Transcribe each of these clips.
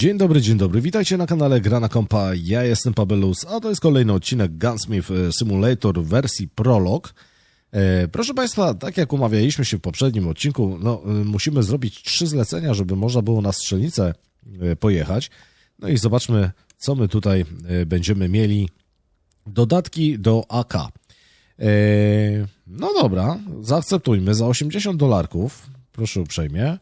Dzień dobry, dzień dobry. Witajcie na kanale Grana Kompa. Ja jestem Pabelus, a to jest kolejny odcinek Gunsmith e, Simulator wersji Prolog. E, proszę Państwa, tak jak umawialiśmy się w poprzednim odcinku, no, e, musimy zrobić trzy zlecenia, żeby można było na strzelnicę pojechać. No i zobaczmy, co my tutaj będziemy mieli. Dodatki do AK. No dobra, zaakceptujmy za 80 dolarków. Proszę uprzejmie.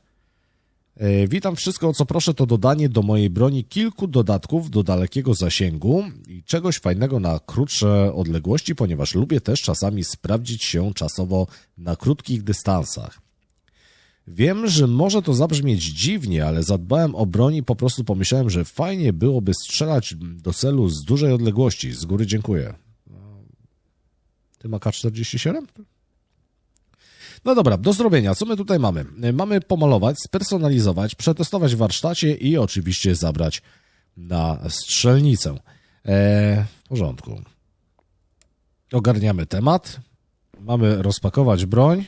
E, Witam wszystko, o co proszę to dodanie do mojej broni kilku dodatków do dalekiego zasięgu i czegoś fajnego na krótsze odległości, ponieważ lubię też czasami sprawdzić się czasowo na krótkich dystansach. Wiem, że może to zabrzmieć dziwnie, ale zadbałem o broń i po prostu pomyślałem, że fajnie byłoby strzelać do celu z dużej odległości. Z góry dziękuję. Ty ma K47? No dobra, do zrobienia. Co my tutaj mamy? Mamy pomalować, spersonalizować, przetestować w warsztacie i oczywiście zabrać na strzelnicę. E, w porządku. Ogarniamy temat. Mamy rozpakować broń.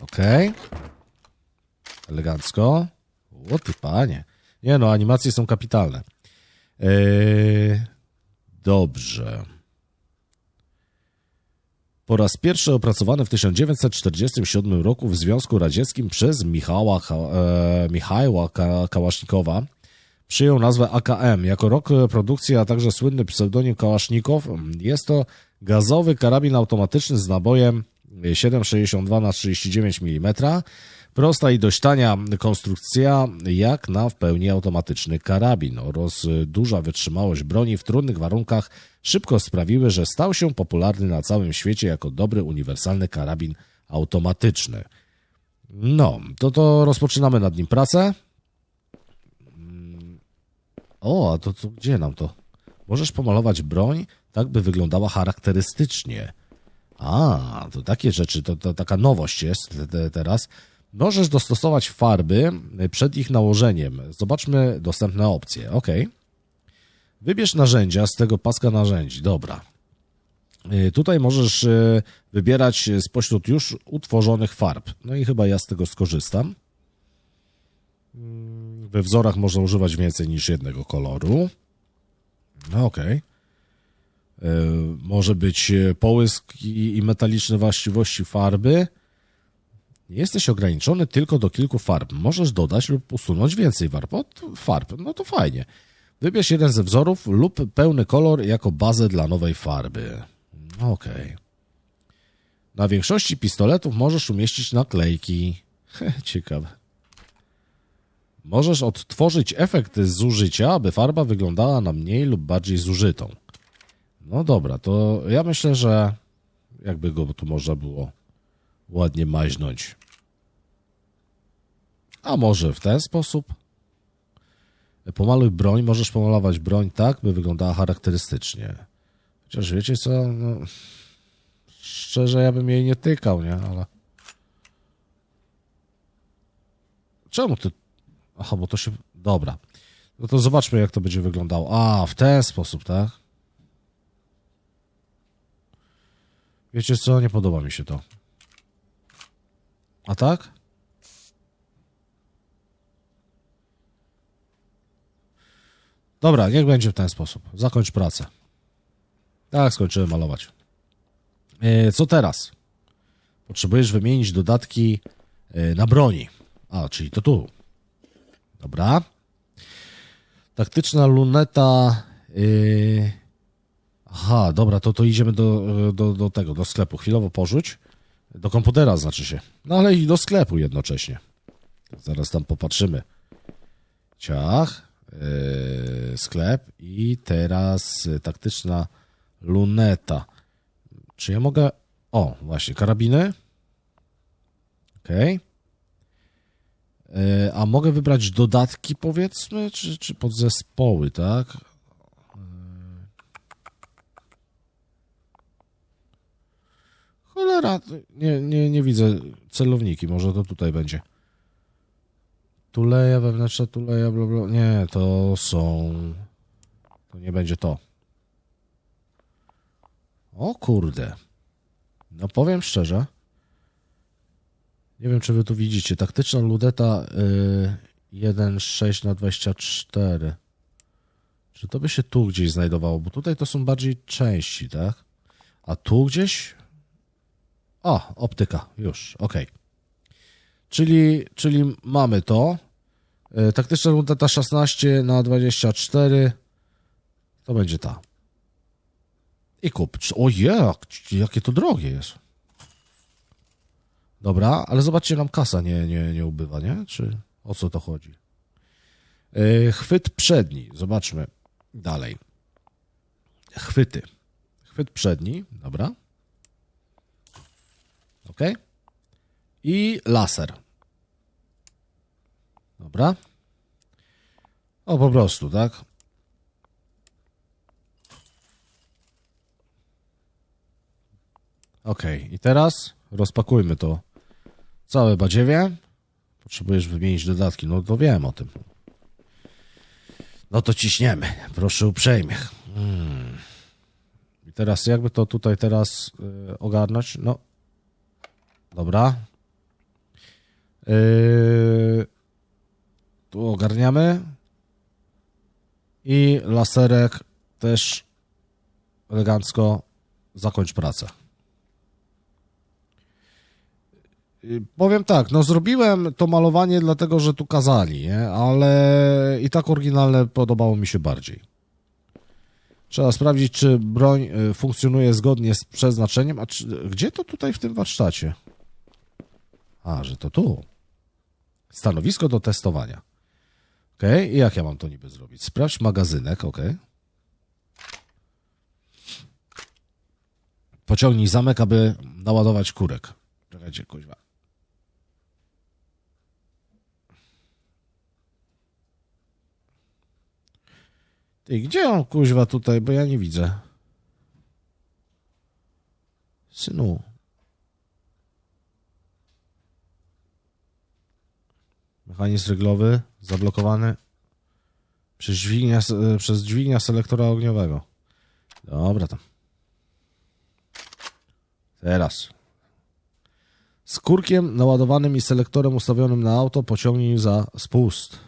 Okej. Elegancko. O ty panie. Nie no, animacje są kapitalne. E, dobrze. Po raz pierwszy opracowany w 1947 roku w Związku Radzieckim przez Michała, e, Michała Ka- Kałasznikowa przyjął nazwę AKM. Jako rok produkcji, a także słynny pseudonim Kałasznikow jest to gazowy karabin automatyczny z nabojem 7,62 na 39 mm. Prosta i dość tania konstrukcja, jak na w pełni automatyczny karabin oraz duża wytrzymałość broni w trudnych warunkach szybko sprawiły, że stał się popularny na całym świecie jako dobry, uniwersalny karabin automatyczny. No, to to rozpoczynamy nad nim pracę. Mm. O, a to, to gdzie nam to? Możesz pomalować broń tak, by wyglądała charakterystycznie. A, to takie rzeczy, to, to taka nowość jest te, te, teraz. Możesz dostosować farby przed ich nałożeniem. Zobaczmy dostępne opcje. OK. Wybierz narzędzia z tego paska narzędzi. Dobra. Y, Tutaj możesz y, wybierać spośród już utworzonych farb. No i chyba ja z tego skorzystam. Mm, We wzorach można używać więcej niż jednego koloru. No okej. Y, Może być y, połysk i metaliczne właściwości farby. Nie jesteś ograniczony tylko do kilku farb. Możesz dodać lub usunąć więcej farb. O, to farb. No to fajnie. Wybierz jeden ze wzorów lub pełny kolor jako bazę dla nowej farby. Okej. Na większości pistoletów możesz umieścić naklejki. Ciekawe. Możesz odtworzyć efekt zużycia, aby farba wyglądała na mniej lub bardziej zużytą. No dobra, to ja myślę, że jakby go tu można było ładnie maźnąć. A może w ten sposób? Pomaluj broń, możesz pomalować broń tak, by wyglądała charakterystycznie. Chociaż wiecie co, no, szczerze ja bym jej nie tykał, nie, ale... Czemu ty... Aha, bo to się... Dobra. No to zobaczmy, jak to będzie wyglądało. A, w ten sposób, tak? Wiecie co, nie podoba mi się to. A tak? Dobra, niech będzie w ten sposób. Zakończ pracę. Tak, skończyłem malować. E, co teraz? Potrzebujesz wymienić dodatki e, na broni. A, czyli to tu. Dobra. Taktyczna luneta. Yy... Aha, dobra, to, to idziemy do, do, do tego, do sklepu. Chwilowo porzuć. Do komputera znaczy się. No ale i do sklepu jednocześnie. Zaraz tam popatrzymy. Ciach. Yy, sklep. I teraz taktyczna luneta. Czy ja mogę... O, właśnie, karabiny. Okej. Yy, A mogę wybrać dodatki, powiedzmy, czy, czy podzespoły, tak? Nie, nie, nie widzę celowniki, może to tutaj będzie. Tuleja, wewnętrzna tuleja, bla, bla. Nie, to są... To nie będzie to. O kurde. No powiem szczerze. Nie wiem, czy wy tu widzicie. Taktyczna ludeta y, 1.6 na 24. Czy to by się tu gdzieś znajdowało? Bo tutaj to są bardziej części, tak? A tu gdzieś? O, optyka, już, okej. Czyli, czyli mamy to. Y, Taktyczna ludeta 16 na 24. To będzie ta. I kup. O jak, jakie to drogie jest. Dobra, ale zobaczcie, nam kasa nie, nie, nie ubywa, nie? Czy o co to chodzi? Yy, chwyt przedni. Zobaczmy dalej. Chwyty. Chwyt przedni, dobra. Ok. I laser. Dobra. O, po prostu, tak? Ok, i teraz rozpakujmy to całe badziewie. Potrzebujesz wymienić dodatki, no to wiem o tym. No to ciśniemy, proszę uprzejmie. Hmm. I teraz jakby to tutaj teraz y, ogarnąć? No, dobra. Y, tu ogarniamy. I laserek też elegancko zakończ pracę. Y, Powiem tak, no zrobiłem to malowanie dlatego, że tu kazali, nie? ale i tak oryginalne podobało mi się bardziej. Trzeba sprawdzić, czy broń y, funkcjonuje zgodnie z przeznaczeniem, a czy, gdzie to tutaj w tym warsztacie? A, że to tu. Stanowisko do testowania. Ok, i jak ja mam to niby zrobić? Sprawdź magazynek, ok. Pociągnij zamek, aby naładować kurek. Czekajcie, kuźwa. Ty, gdzie on kuźwa tutaj, bo ja nie widzę. Synu. Mechanizm ryglowy zablokowany przez dźwignia, przez dźwignia selektora ogniowego. Dobra tam. Teraz. Z kurkiem naładowanym i selektorem ustawionym na auto pociągnij za spust.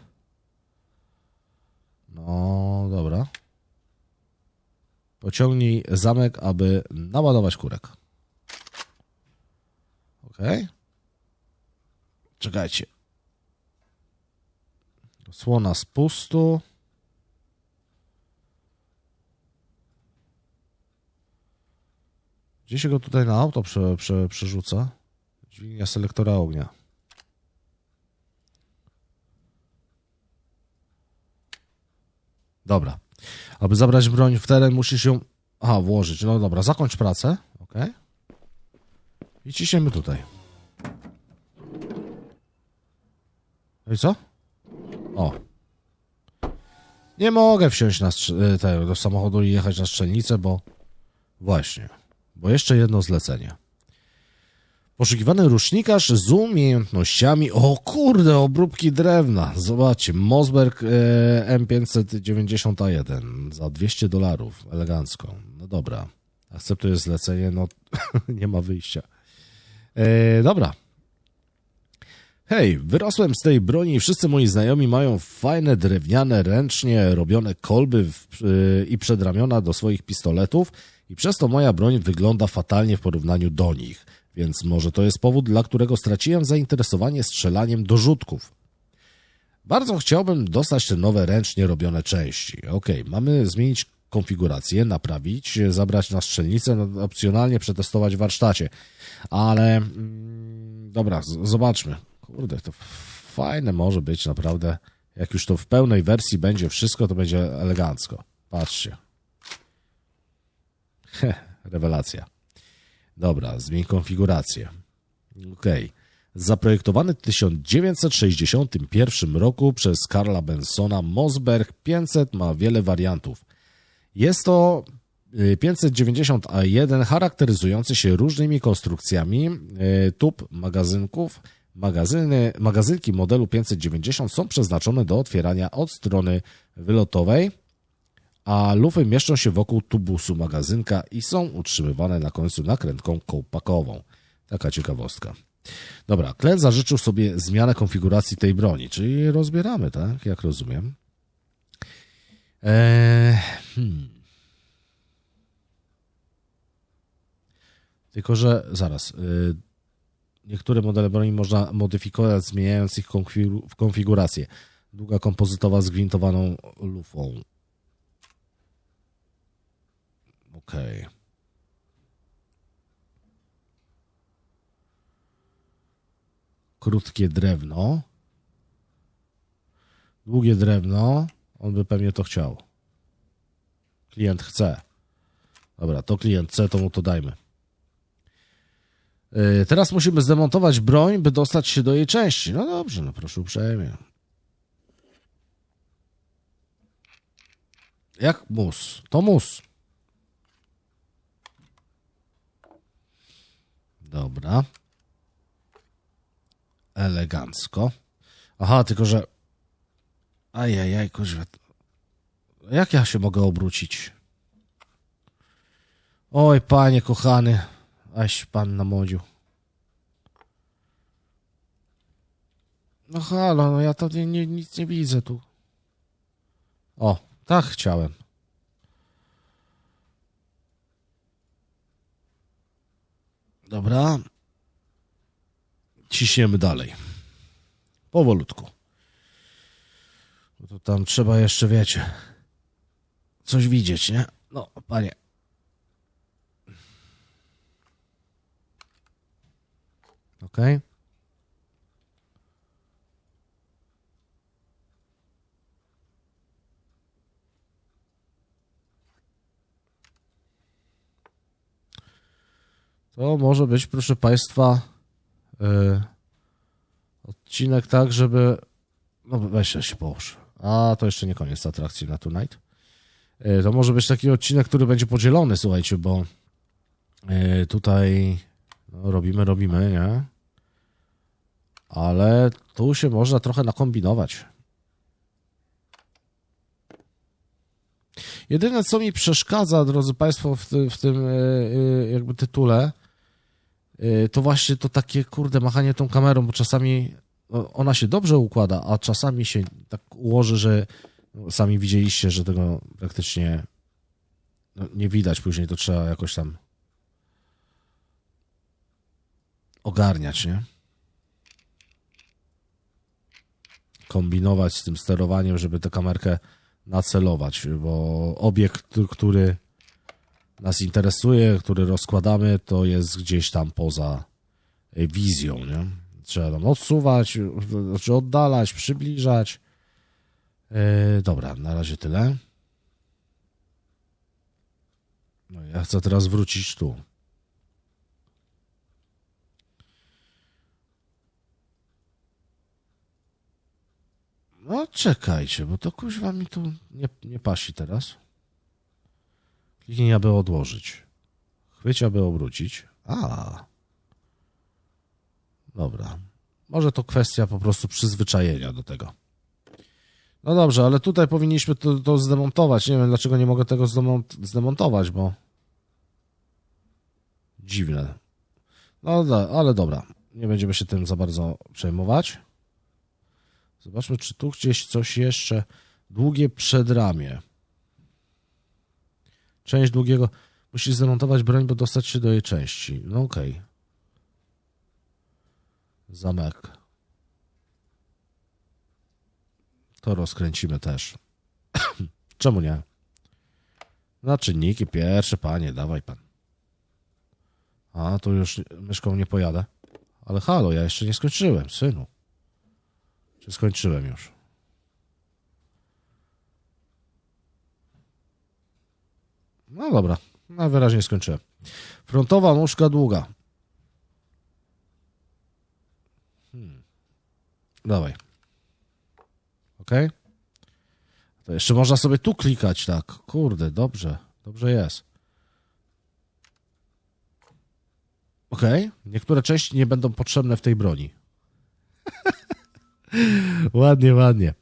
No, dobra. Pociągnij zamek, aby naładować kurek. Ok. Czekajcie. Słona spustu. Gdzie się go tutaj na auto prze, prze, przerzuca? Dźwignia selektora ognia. Dobra. Aby zabrać broń w teren, musisz ją. Aha, włożyć. No dobra, zakończ pracę. Ok. I ciśniemy tutaj. No i co? O. Nie mogę wsiąść na strze- te, do samochodu i jechać na strzelnicę, bo. Właśnie. Bo jeszcze jedno zlecenie. Poszukiwany rusznikarz z umiejętnościami. O kurde, obróbki drewna. Zobaczcie, Mosberg e, M591 za 200 dolarów. Elegancko. No dobra. Akceptuję zlecenie, no nie ma wyjścia. E, dobra. Hej, wyrosłem z tej broni i wszyscy moi znajomi mają fajne drewniane, ręcznie robione kolby w, y, i przedramiona do swoich pistoletów i przez to moja broń wygląda fatalnie w porównaniu do nich. Więc może to jest powód, dla którego straciłem zainteresowanie strzelaniem do rzutków. Bardzo chciałbym dostać te nowe ręcznie robione części. Ok, mamy zmienić konfigurację, naprawić, zabrać na strzelnicę, no, opcjonalnie przetestować w warsztacie. Ale mm, dobra, zobaczmy. Kurde, to fajne może być naprawdę. Jak już to w pełnej wersji będzie wszystko, to będzie elegancko. Patrzcie. Heh, rewelacja. Dobra, zmień konfigurację. Okej. Zaprojektowany w 1961 roku przez Karla Bensona Mosberg 500 ma wiele wariantów. Jest to y, 590A1 charakteryzujący się różnymi konstrukcjami y, tub magazynków. Magazyny, magazynki modelu 590 są przeznaczone do otwierania od strony wylotowej, a lufy mieszczą się wokół tubusu magazynka i są utrzymywane na końcu nakrętką kołpakową. Taka ciekawostka. Dobra, klient zażyczył sobie zmianę konfiguracji tej broni, czyli rozbieramy, tak? Jak rozumiem. Eee, hmm. Tylko, że zaraz. y, niektóre modele broni można modyfikować, zmieniając ich konfigurację. Długa kompozytowa z gwintowaną lufą. Okej. Krótkie drewno. Długie drewno. On by pewnie to chciał. Klient chce. Dobra, to klient chce, to mu to dajmy. Yy, Teraz musimy zdemontować broń, by dostać się do jej części. No dobrze, no proszę uprzejmie. Jak mus? To mus. Dobra. Elegancko. Aha, tylko że... Ajajaj, kuźwa. Jak ja się mogę obrócić? Oj, panie kochany. Aś pan namodził. No halo, no ja to nie, nie, nic nie widzę tu. O, tak chciałem. Dobra. Ciśniemy dalej. Powolutku. Bo to tam trzeba jeszcze, wiecie, coś widzieć, nie? No, panie. Okej. To może być, proszę Państwa, yy, odcinek tak, żeby. No weź się połóż. A to jeszcze nie koniec atrakcji na Tonight. Yy, to może być taki odcinek, który będzie podzielony, słuchajcie, bo yy, tutaj no, robimy, robimy, nie? Ale tu się można trochę nakombinować. Jedyne, co mi przeszkadza, drodzy Państwo, w, w tym e, e, jakby tytule, e, to właśnie to takie, kurde, machanie tą kamerą, bo czasami no, ona się dobrze układa, a czasami się tak ułoży, że sami widzieliście, że tego praktycznie no, nie widać. Później to trzeba jakoś tam ogarniać, nie? Kombinować z tym sterowaniem, żeby tę kamerkę nacelować, bo obiekt, który nas interesuje, który rozkładamy, to jest gdzieś tam poza y, wizją, nie? Trzeba tam odsuwać, czy oddalać, przybliżać. Yy, dobra, na razie tyle. No, ja chcę teraz wrócić tu. No czekajcie, bo to kuźwa mi tu nie, nie pasi teraz. Kliknij, aby odłożyć. Chwyć, aby obrócić. A. Dobra. Może to kwestia po prostu przyzwyczajenia do tego. No dobrze, ale tutaj powinniśmy to, to zdemontować. Nie wiem, dlaczego nie mogę tego zdemont- zdemontować, bo... Dziwne. No, ale dobra. Nie będziemy się tym za bardzo przejmować. Zobaczmy, czy tu gdzieś coś jeszcze. Długie przedramię. Część długiego. Musisz zamontować broń, by dostać się do jej części. No okej. Zamek. To rozkręcimy też. Czemu nie? Na czynniki pierwsze, panie, dawaj pan. A, tu już myszką nie pojadę. Ale halo, ja jeszcze nie skończyłem, synu. Czy skończyłem już? No dobra, najwyraźniej skończyłem. Frontowa nóżka długa. Hmm. Dawaj. Ok? To jeszcze można sobie tu klikać, tak. Kurde, dobrze. Dobrze jest. Ok. Niektóre części nie będą potrzebne w tej broni. Ładnie, ładnie.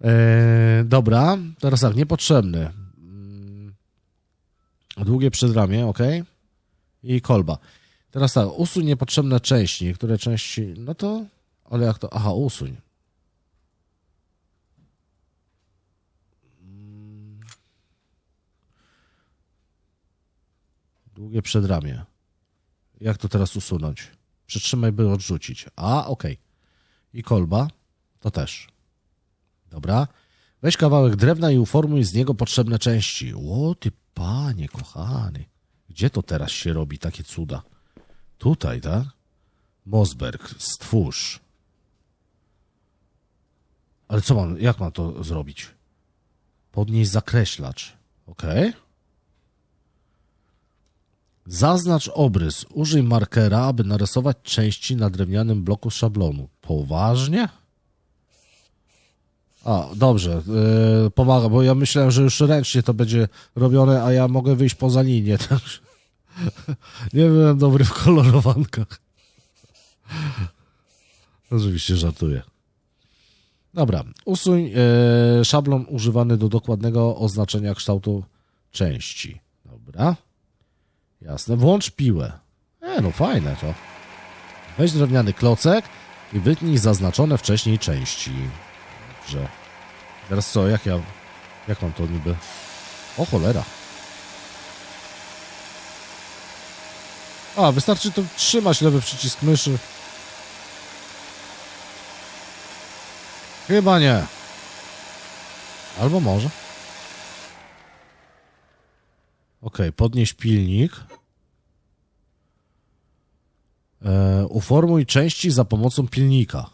Eee, dobra, teraz tak, niepotrzebny. Mm, Długie przedramię, ok. I kolba. Teraz tak, usuń niepotrzebne części. Niektóre części, no to, ale jak to, aha, usuń. Długie przedramię. Jak to teraz usunąć? Przytrzymaj, by odrzucić. A, okej. I kolba, to też. Dobra. Weź kawałek drewna i uformuj z niego potrzebne części. O, ty panie kochany. Gdzie to teraz się robi takie cuda? Tutaj, tak? Mosberg, stwórz. Ale co mam, jak mam to zrobić? Podnieść zakreślacz. Ok. Zaznacz obrys. Użyj markera, aby narysować części na drewnianym bloku szablonu. Poważnie? A, dobrze. Yy, pomaga, bo ja myślałem, że już ręcznie to będzie robione, a ja mogę wyjść poza linię. Nie byłem dobry w kolorowankach. Oczywiście żartuję. Dobra, usuń e, szablon używany do dokładnego oznaczenia kształtu części. Dobra. Jasne. Włącz piłę. E, no fajne to. Weź drewniany klocek i wytnij zaznaczone wcześniej części. Dobrze. Teraz co, jak ja... Jak mam to niby... O cholera. A, wystarczy to trzymać lewy przycisk myszy. Chyba nie. Albo może. Ok, podnieś pilnik. E, uformuj części za pomocą pilnika.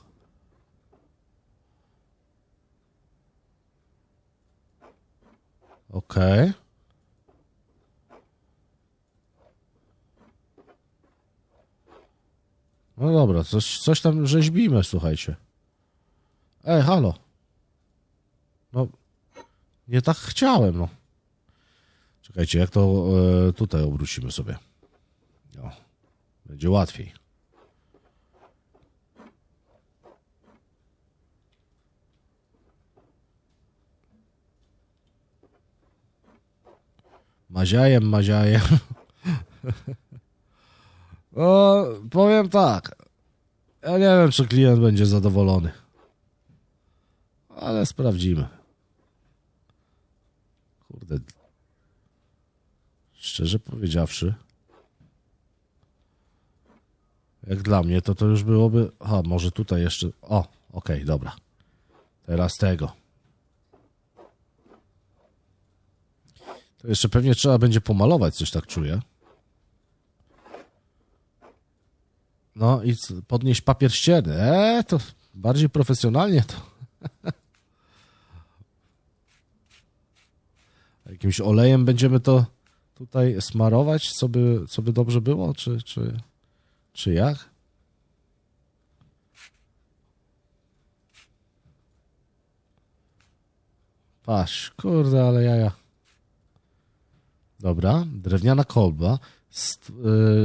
Ok. No dobra, coś, coś tam rzeźbimy, słuchajcie. Ej, halo. No, nie tak chciałem, no. Czekajcie, jak to e, tutaj obrócimy sobie. No, będzie łatwiej. Maziajem, maziajem. No, powiem tak. Ja nie wiem, czy klient będzie zadowolony. Ale sprawdzimy. Kurde. Szczerze powiedziawszy. Jak dla mnie, to to już byłoby... A, może tutaj jeszcze... O, okej, dobra. Teraz tego. To jeszcze pewnie trzeba będzie pomalować, coś tak czuję. No i podnieść papier ścierny. Eee, to bardziej profesjonalnie to. Jakimś olejem będziemy to tutaj smarować, co by, co by dobrze było, czy, czy, czy jak? Patrz, kurde, ale jaja. Dobra, drewniana kolba. St-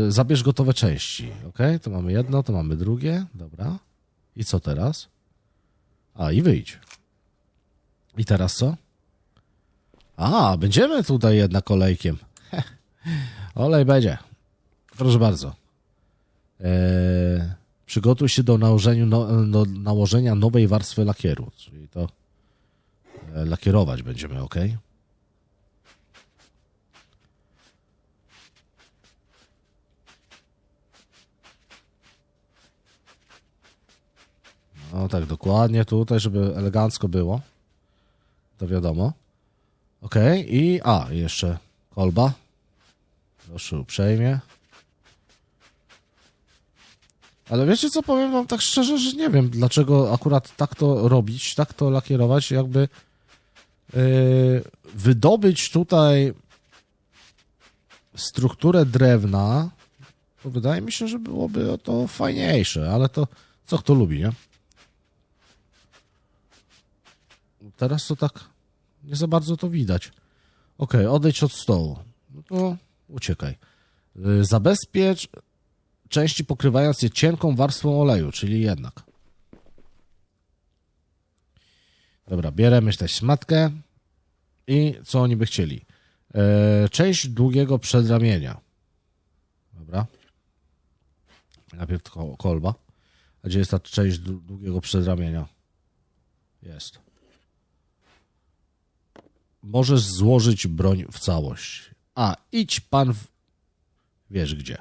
y, zabierz gotowe części. Ok, to mamy jedno, to mamy drugie. Dobra. I co teraz? A, i wyjdź. I teraz co? A, będziemy tutaj jednak olejkiem. Olej będzie. Proszę bardzo. Eee, przygotuj się do no, do nałożenia nowej warstwy lakieru. Czyli to e, lakierować będziemy, ok? No tak, dokładnie tutaj, żeby elegancko było. To wiadomo. Ok, i a, jeszcze kolba. Proszę uprzejmie. Ale wiecie co, powiem wam tak szczerze, że nie wiem, dlaczego akurat tak to robić, tak to lakierować, jakby yy, wydobyć tutaj strukturę drewna, to wydaje mi się, że byłoby to fajniejsze, ale to co kto lubi, nie? Teraz to tak nie za bardzo to widać. Ok, odejdź od stołu. No to uciekaj. Y, Zabezpiecz części pokrywając je cienką warstwą oleju, czyli jednak. Dobra, bierzemy też szmatkę i co oni by chcieli? E, część długiego przedramienia. Dobra. Najpierw ko- kolba. A gdzie jest ta część dłu- długiego przedramienia? Jest. Możesz złożyć broń w całość. A, idź pan w... Wiesz gdzie.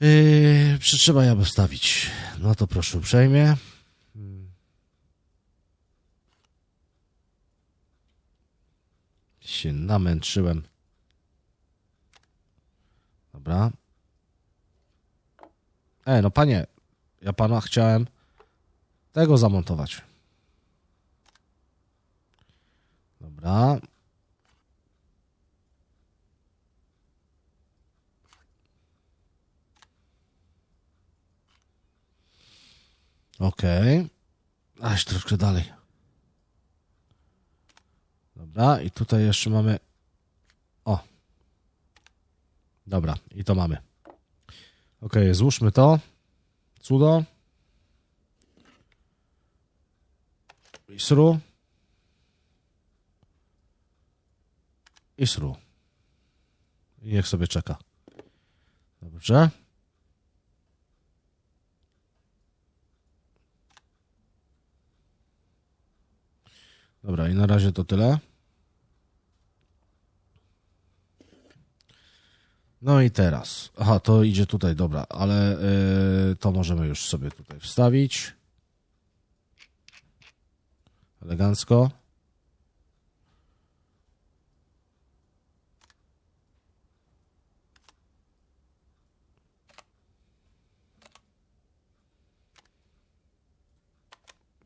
Yy, przytrzymaj, aby wstawić. No to proszę uprzejmie. Się namęczyłem. Dobra. E, no panie, ja pana chciałem tego zamontować. Dobra. Okej. Aż troszkę dalej. Dobra, i tutaj jeszcze mamy. O. Dobra, i to mamy. Okej, złóżmy to. Cudo. Isru. Isru. I niech sobie czeka. Dobrze. Dobra, i na razie to tyle. No i teraz. Aha, to idzie tutaj, dobra, ale yy, to możemy już sobie tutaj wstawić. Elegancko.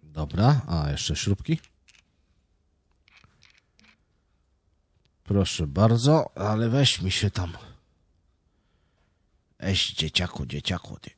Dobra, a jeszcze śrubki. Proszę bardzo, ale weź mi się tam. Eś, dzieciaku, dzieciaku, ty.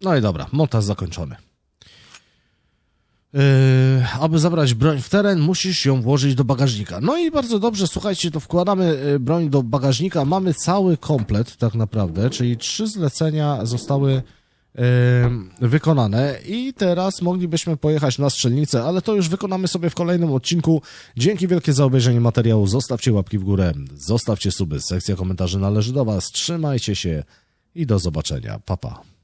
No i dobra, montaż zakończony. Yy, aby zabrać broń w teren, musisz ją włożyć do bagażnika. No i bardzo dobrze, słuchajcie, to wkładamy yy, broń do bagażnika. Mamy cały komplet, tak naprawdę, czyli trzy zlecenia zostały yy, wykonane i teraz moglibyśmy pojechać na strzelnicę, ale to już wykonamy sobie w kolejnym odcinku. Dzięki wielkie za obejrzenie materiału. Zostawcie łapki w górę, zostawcie suby. Sekcja komentarzy należy do Was. Trzymajcie się i do zobaczenia. Pa, pa.